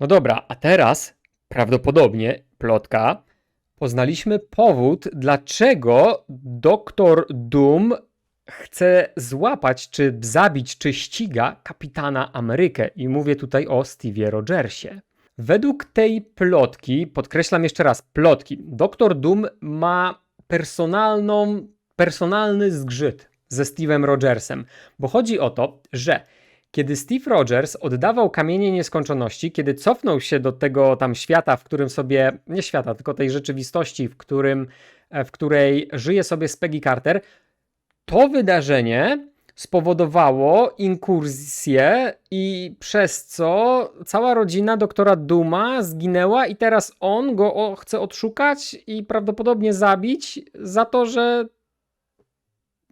No dobra, a teraz prawdopodobnie plotka. Poznaliśmy powód, dlaczego doktor Doom chce złapać, czy zabić, czy ściga kapitana Amerykę. I mówię tutaj o Stevie Rogersie. Według tej plotki, podkreślam jeszcze raz, plotki, doktor Doom ma personalną, personalny zgrzyt ze Steve'em Rogersem, bo chodzi o to, że kiedy Steve Rogers oddawał kamienie nieskończoności, kiedy cofnął się do tego tam świata, w którym sobie, nie świata, tylko tej rzeczywistości, w, którym, e, w której żyje sobie Peggy Carter, to wydarzenie spowodowało inkursję i przez co cała rodzina doktora Duma zginęła i teraz on go chce odszukać i prawdopodobnie zabić za to, że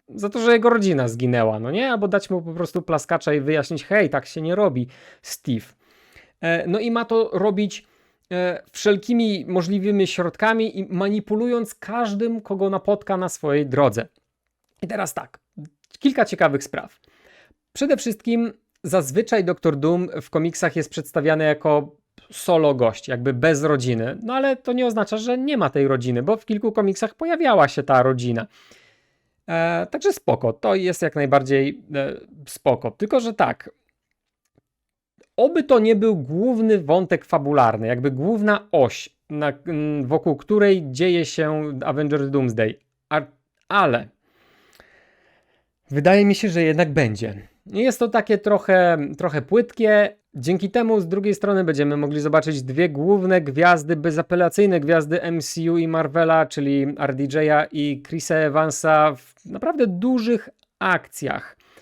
za to, że jego rodzina zginęła, no nie? Albo dać mu po prostu plaskacza i wyjaśnić, hej, tak się nie robi, Steve. E, No i ma to robić e, wszelkimi możliwymi środkami i manipulując każdym, kogo napotka na swojej drodze. I teraz tak, kilka ciekawych spraw. Przede wszystkim zazwyczaj Doktor Doom w komiksach jest przedstawiany jako solo gość, jakby bez rodziny. No ale to nie oznacza, że nie ma tej rodziny, bo w kilku komiksach pojawiała się ta rodzina. E, także spoko, to jest jak najbardziej e, spoko. Tylko, że tak, oby to nie był główny wątek fabularny, jakby główna oś, na, wokół której dzieje się Avengers Doomsday. A, ale wydaje mi się, że jednak będzie. Jest to takie trochę, trochę płytkie. Dzięki temu z drugiej strony będziemy mogli zobaczyć dwie główne gwiazdy, bezapelacyjne gwiazdy MCU i Marvela, czyli RDJ'a i Chrisa Evansa w naprawdę dużych akcjach.